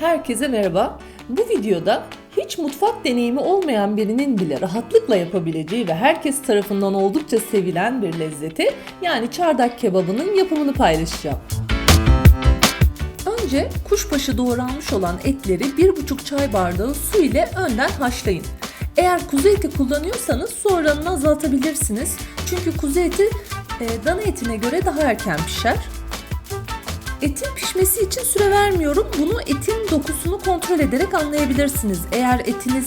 Herkese merhaba. Bu videoda hiç mutfak deneyimi olmayan birinin bile rahatlıkla yapabileceği ve herkes tarafından oldukça sevilen bir lezzeti yani çardak kebabının yapımını paylaşacağım. Önce kuşbaşı doğranmış olan etleri 1,5 çay bardağı su ile önden haşlayın. Eğer kuzu eti kullanıyorsanız su oranını azaltabilirsiniz. Çünkü kuzu eti e, dana etine göre daha erken pişer. Etin pişmesi için süre vermiyorum. Bunu etin dokusunu kontrol ederek anlayabilirsiniz. Eğer etiniz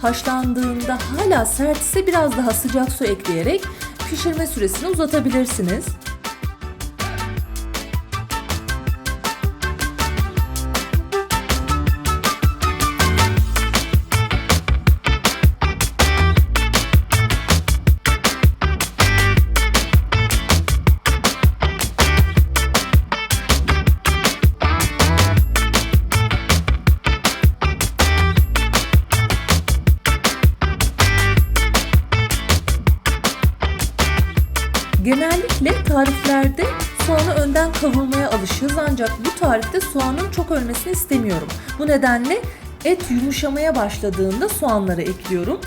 haşlandığında hala sert ise biraz daha sıcak su ekleyerek pişirme süresini uzatabilirsiniz. Genellikle tariflerde soğanı önden kavurmaya alışığız ancak bu tarifte soğanın çok ölmesini istemiyorum. Bu nedenle et yumuşamaya başladığında soğanları ekliyorum.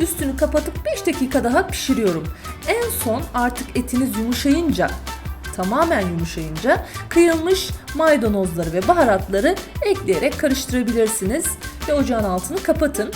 Üstünü kapatıp 5 dakika daha pişiriyorum. En son artık etiniz yumuşayınca tamamen yumuşayınca kıyılmış maydanozları ve baharatları ekleyerek karıştırabilirsiniz ve ocağın altını kapatın.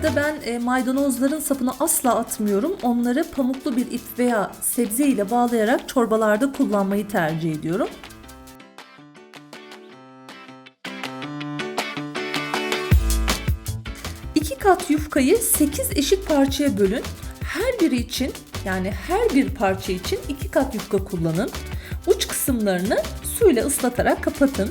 Arada ben e, maydanozların sapını asla atmıyorum. Onları pamuklu bir ip veya sebze ile bağlayarak çorbalarda kullanmayı tercih ediyorum. İki kat yufkayı 8 eşit parçaya bölün. Her biri için yani her bir parça için iki kat yufka kullanın. Uç kısımlarını suyla ıslatarak kapatın.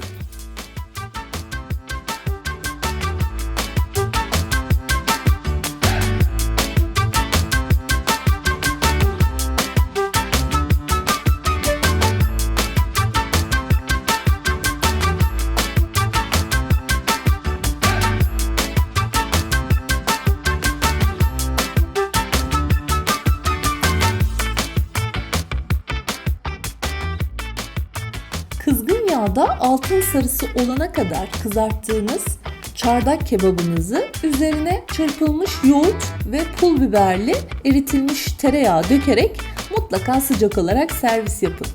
Kızgın yağda altın sarısı olana kadar kızarttığınız çardak kebabınızı üzerine çırpılmış yoğurt ve pul biberli eritilmiş tereyağı dökerek mutlaka sıcak olarak servis yapın.